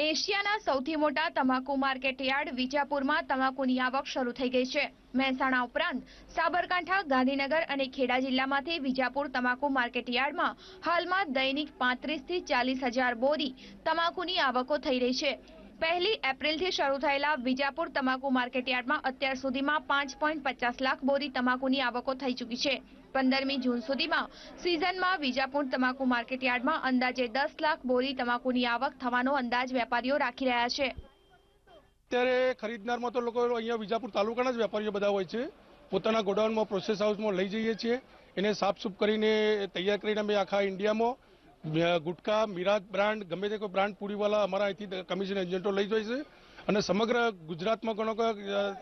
એશિયાના સૌથી મોટા તમાકુ માર્કેટ યાર્ડ વિજાપુરમાં તમાકુની આવક શરૂ થઈ ગઈ છે. મહેસાણા ઉપરાંત સાબરકાંઠા, ગાંધીનગર અને ખેડા જિલ્લામાંથી વિજાપુર તમાકુ માર્કેટ યાર્ડમાં હાલમાં દૈનિક પાંત્રીસથી ચાલીસ હજાર બોરી તમાકુની આવકો થઈ રહી છે. પહેલી એપ્રિલથી શરૂ થયેલા વિજાપુર તમાકુ માર્કેટયાર્ડમાં અત્યાર સુધીમાં પાંચ પોઈન્ટ પચાસ લાખ બોરી તમાકુની આવકો થઈ ચૂકી છે. પંદરમી જૂન સુધીમાં સિઝનમાં વિજાપુર તમાકુ માર્કેટયાર્ડમાં અંદાજે દસ લાખ બોરી તમાકુની આવક થવાનો અંદાજ વેપારીઓ રાખી રહ્યા છે. અત્યારે ખરીદનારમાં તો લોકો અહીંયા વિજાપુર તાલુકાના જ વેપારીઓ બધા હોય છે. પોતાના ગોડાઉનમાં પ્રોસેસ હાઉસમાં લઈ જઈએ છીએ. એને સાફસૂફ કરીને તૈયાર કરીને અમે આખા ઇન્ડિયામાં ગુટકા મિરાજ બ્રાન્ડ, ગમે તે કોઈ બ્રાન્ડ પૂરીવાલા અમારા અહીંથી કમિશન એજન્ટો લઈ જાય છે અને સમગ્ર ગુજરાતમાં ગણો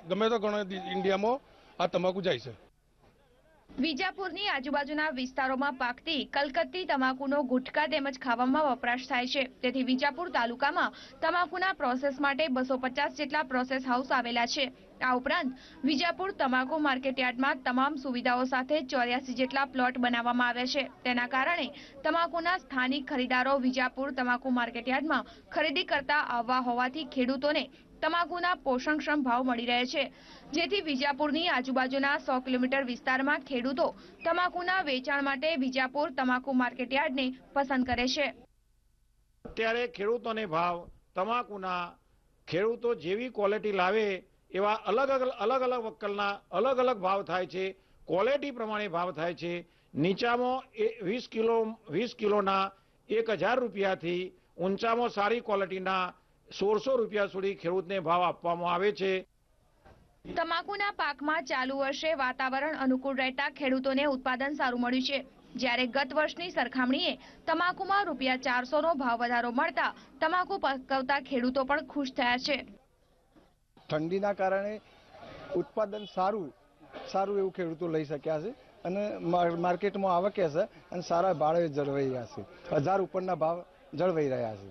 ગમે તો ગણો ઇન્ડિયામાં આ તમાકુ જાય છે. વિજાપુરની આજુબાજુના વિસ્તારોમાં પાકતી કલકત્તી તમાકુનો ગુટકા તેમજ ખાવામાં વપરાશ થાય છે. તેથી વિજાપુર તાલુકામાં તમાકુના પ્રોસેસ માટે બસો પચાસ જેટલા પ્રોસેસ હાઉસ આવેલા છે. આ ઉપરાંત વિજાપુર તમાકુ માર્કેટયાર્ડમાં તમામ સુવિધાઓ સાથે ચોર્યાસી જેટલા પ્લોટ બનાવવામાં આવ્યા છે. તેના કારણે તમાકુના સ્થાનિક ખરીદારો વિજાપુર તમાકુ માર્કેટયાર્ડમાં ખરીદી કરતા આવવા હોવાથી ખેડૂતોને તમાકુના પોષણક્ષમ ભાવ મળી રહે છે. જેથી વિજાપુરની આજુબાજુના સો કિલોમીટર વિસ્તારમાં ખેડૂતો તમાકુના વેચાણ માટે વિજાપુર તમાકુ માર્કેટયાર્ડને પસંદ કરે છે. અત્યારે ખેડૂતોને ભાવ, તમાકુના ખેડૂતો જેવી ક્વોલિટી લાવે એવા અલગ અલગ અલગ અલગ વક્કલના અલગ અલગ ભાવ થાય છે. ક્વોલિટી પ્રમાણે ભાવ થાય છે. નીચામાં એ વીસ કિલો, વીસ કિલોના એક હજાર રૂપિયાથી ઊંચામાં સારી ક્વોલિટીના સોળસો રૂપિયા સુધી ખેડૂતને ભાવ આપવામાં આવે છે. તમાકુના પાકમાં ચાલુ વર્ષે વાતાવરણ અનુકૂળ રહેતા ખેડૂતોને ઉત્પાદન સારું મળ્યું છે. જ્યારે ગત વર્ષની સરખામણીએ તમાકુમાં રૂપિયા ચારસોનો ભાવ વધારો મળતા તમાકુ પકવતા ખેડૂતો પણ ખુશ થયા છે. ઠંડીના કારણે ઉત્પાદન સારું સારું એવું ખેડૂતો લઈ શક્યા છે અને માર્કેટમાં આવકે છે અને સારા ભાવે જળવાઈ રહ્યા છે. હજાર ઉપરના ભાવ જળવાઈ રહ્યા છે.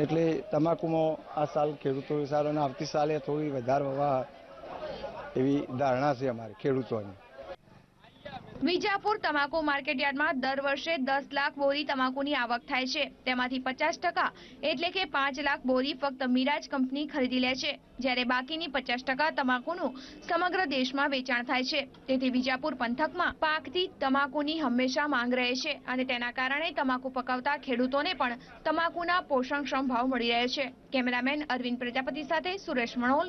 એટલે તમાકુમાં આ સાલ ખેડૂતો સારો અને આવતી સાલે થોડી વધારે હોવા એવી ધારણા છે અમારે ખેડૂતોની. વિજાપુર તમાકુ માર્કેટયાર્ડમાં દર વર્ષે દસ લાખ બોરી તમાકુની આવક થાય છે. તેમાંથી પચાસ ટકા એટલે કે પાંચ લાખ બોરી ફક્ત મિરાજ કંપની ખરીદી લે છે, જ્યારે બાકીની પચાસ ટકા તમાકુનું સમગ્ર દેશમાં વેચાણ થાય છે. તેથી વિજાપુર પંથકમાં પાકથી તમાકુની હંમેશા માંગ રહે છે અને તેના કારણે તમાકુ પકવતા ખેડૂતોને પણ તમાકુના પોષણક્ષમ ભાવ મળી રહે છે. કેમેરામેન અરવિંદ પ્રજાપતિ સાથે સુરેશ મણોલ